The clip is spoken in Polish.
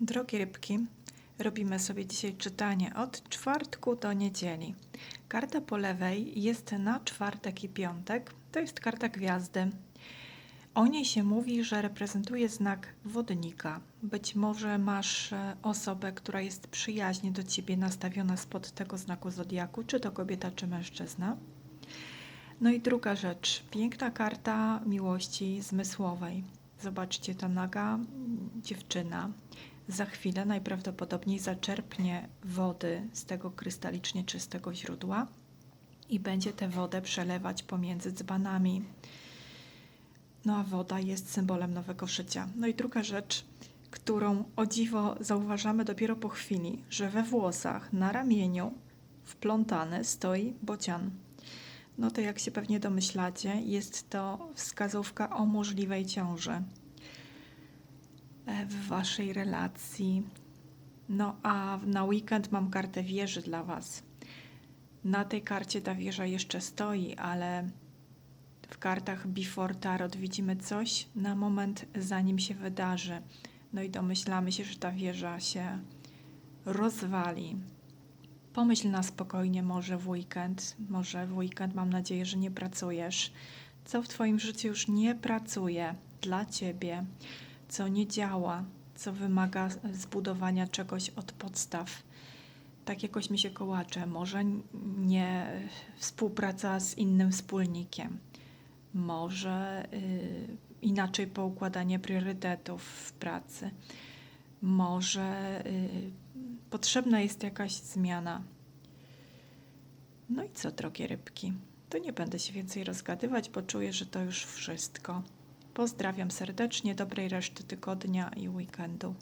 Drogie rybki, robimy sobie dzisiaj czytanie od czwartku do niedzieli. Karta po lewej jest na czwartek i piątek. To jest karta gwiazdy. O niej się mówi, że reprezentuje znak wodnika. Być może masz e, osobę, która jest przyjaźnie do ciebie nastawiona spod tego znaku zodiaku, czy to kobieta, czy mężczyzna. No i druga rzecz, piękna karta miłości zmysłowej. Zobaczcie, ta naga mm, dziewczyna za chwilę najprawdopodobniej zaczerpnie wody z tego krystalicznie czystego źródła i będzie tę wodę przelewać pomiędzy dzbanami. No a woda jest symbolem nowego życia. No i druga rzecz, którą o dziwo zauważamy dopiero po chwili, że we włosach na ramieniu wplątany stoi bocian. No to jak się pewnie domyślacie, jest to wskazówka o możliwej ciąży w waszej relacji. No a na weekend mam kartę wieży dla was. Na tej karcie ta wieża jeszcze stoi, ale w kartach Before Tarot widzimy coś na moment zanim się wydarzy. No i domyślamy się, że ta wieża się rozwali. Pomyśl na spokojnie, może w weekend, może w weekend mam nadzieję, że nie pracujesz. Co w Twoim życiu już nie pracuje dla Ciebie, co nie działa, co wymaga zbudowania czegoś od podstaw. Tak jakoś mi się kołacze. Może nie współpraca z innym wspólnikiem, może y, inaczej poukładanie priorytetów w pracy, może y, potrzebna jest jakaś zmiana. No i co, drogie rybki? To nie będę się więcej rozgadywać, bo czuję, że to już wszystko. Pozdrawiam serdecznie, dobrej reszty tygodnia i weekendu.